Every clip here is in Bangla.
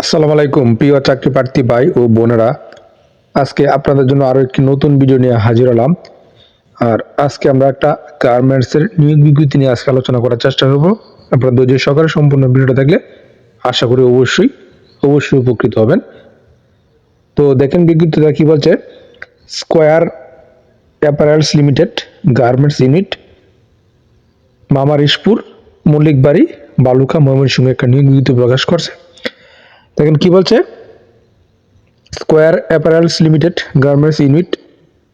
আসসালামু আলাইকুম, প্রিয় চাকরি প্রার্থী ভাই ও বোনেরা। আজকে আপনাদের জন্য আরও একটি নতুন ভিডিও নিয়ে হাজির হলাম। আর আজকে আমরা একটা গার্মেন্টসের নিয়োগ বিজ্ঞপ্তি নিয়ে আজকে আলোচনা করার চেষ্টা করব। আপনারা ধৈর্য সহকারে সম্পূর্ণ ভিডিওটা দেখলে আশা করি অবশ্যই অবশ্যই উপকৃত হবেন। তো দেখেন বিজ্ঞপ্তিটা কি বলছে Square apparels limited garments unit Mamarishpur, Mallikbari, Bhaluka Mymensingh একটা নিয়োগ বিজ্ঞপ্তি প্রকাশ করছে। দেখেন কি বলছে? Square Apparels Limited garments unit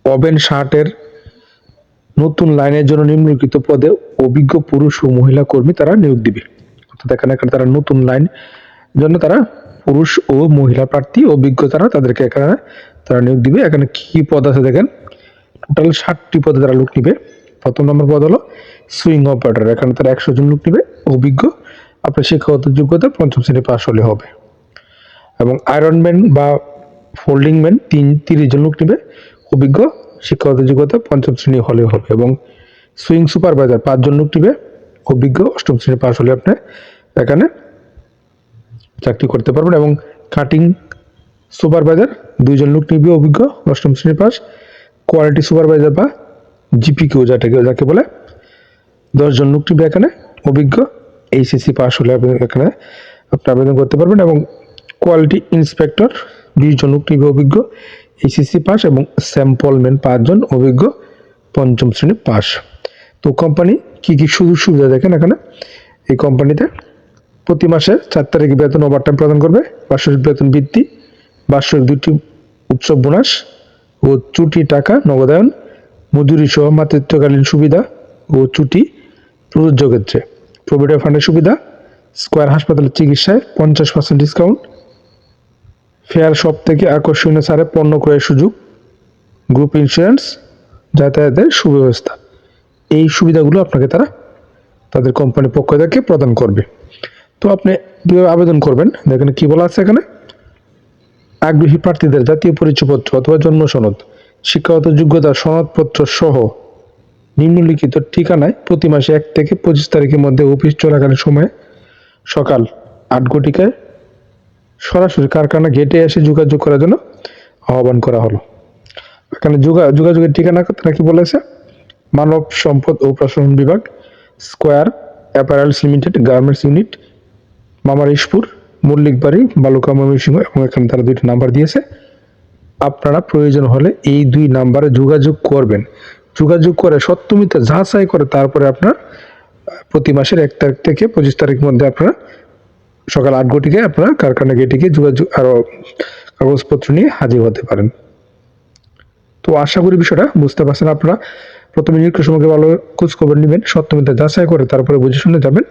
woven শার্টের নতুন লাইনের জন্য নিম্নলিখিত পদে অভিজ্ঞ পুরুষ ও মহিলা কর্মী তারা নিয়োগ দিবে। অর্থাৎ এখানে এখানে তারা নতুন লাইন জন্য তারা পুরুষ ও মহিলা প্রার্থী অভিজ্ঞ তারা তাদেরকে এখানে তারা নিয়োগ দিবে। এখানে কি পদ আছে দেখেন? টোটাল ষাটটি পদে তারা লোক নিবে। প্রথম নম্বর পদ হলো সুইং অপারেটর এখানে তারা একশো জন লোক নিবে। অভিজ্ঞ, আপনার শিক্ষাগত যোগ্যতা পঞ্চম শ্রেণি পাশ হলে হবে। এবং আয়রনম্যান বা ফোল্ডিং ম্যান তিন তিরিশ জন লোক নেবে। অভিজ্ঞ শিক্ষাগত যোগ্যতা পঞ্চম শ্রেণি হলে হবে এবং সুইং সুপারভাইজার পাঁচজন লোক নেবে। অভিজ্ঞ অষ্টম শ্রেণি পাশ হলে আপনি এখানে চাকরি করতে পারবেন এবং কাটিং সুপারভাইজার দুইজন লোক নিবে অভিজ্ঞ অষ্টম শ্রেণি পাস কোয়ালিটি সুপারভাইজার বা জিপিকিউ যাটাকে যাকে বলে দশজন লোক নিবে এখানে। অভিজ্ঞ এইচএসসি পাস হলে আপনি এখানে আপনি আবেদন করতে পারবেন এবং কোয়ালিটি ইন্সপেক্টর বিশ জন লোক অভিজ্ঞ এইচএসসি পাস এবং স্যাম্পলম্যান পাঁচজন অভিজ্ঞ, পঞ্চম শ্রেণি পাস তো কোম্পানি কি কি সুযোগ সুবিধা দেখেন এখানে? এই কোম্পানিতে প্রতি মাসে চার তারিখ বেতন ওভারটাইম প্রদান করবে, বার্ষিক বেতন বৃদ্ধি, বার্ষিক দুটি উৎসব বোনাস ও ছুটি টাকা নগদায়ন, মজুরি সহ মাতৃত্বকালীন সুবিধা ও ছুটি প্রযোজ্য ক্ষেত্রে। প্রভিডেন্ট ফান্ডের সুবিধা স্কোয়ার হাসপাতালের চিকিৎসায় পঞ্চাশ পার্সেন্ট ডিসকাউন্ট ফেয়ার সব থেকে আকর্ষণীয় ছাড়ে পণ্য ক্রয়ের সুযোগ, গ্রুপ ইন্স্যুরেন্স, যাতায়াতের সুব্যবস্থা। এই সুবিধাগুলো আপনাকে তারা তাদের কোম্পানির পক্ষ থেকে প্রদান করবে। তো আপনি কীভাবে আবেদন করবেন? দেখেন কি বলা আছে এখানে। আগ্রহী প্রার্থীদের জাতীয় পরিচয়পত্র অথবা জন্ম সনদ, শিক্ষাগত যোগ্যতা সনদপত্র সহ নিম্নলিখিত ঠিকানায় প্রতি মাসে এক থেকে পঁচিশ তারিখের মধ্যে অফিস চলাকালীন সময়ে সকাল আট ঘটিকায় সরাসরি কারখানা গেটে এসে যোগাযোগ করার জন্য আহ্বান করা হলো। এখানে যোগা, যোগাযোগের ঠিকানা তারা কি বলেছে? মানব সম্পদ ও প্রশাসন বিভাগ, square apparels limited, garments unit, Mamarishpur, Mallikbari, বালুকা Mymensingh এবং এখানে তারা দুইটি নাম্বার দিয়েছে। আপনারা প্রয়োজন হলে এই দুই নাম্বারে যোগাযোগ করবেন। যোগাযোগ করে সত্যমিতা যাচাই করে তারপরে আপনার প্রতি মাসের এক তারিখ থেকে পঁচিশ তারিখ মধ্যে আপনারা সকাল আট ঘটিকে আপনারা কারখানা গেটে গিয়ে যোগাযোগ আরও কাগজপত্র নিয়ে হাজির হতে পারেন। তো আশা করি বিষয়টা বুঝতে পারছেন আপনারা। প্রথমে নিয়োগ সম্পর্কে ভালো খোঁজ খবর নেবেন, সত্যমিতা যাচাই করে তারপরে বুঝে শুনে যাবেন।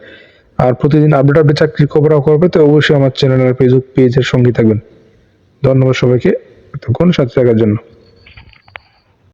আর প্রতিদিন আপডেট আপডেট চাকরির খবর করবে তো অবশ্যই আমার চ্যানেলের ফেসবুক পেজের সঙ্গে থাকবেন। ধন্যবাদ সবাইকে, এতক্ষণ সাথে থাকার জন্য।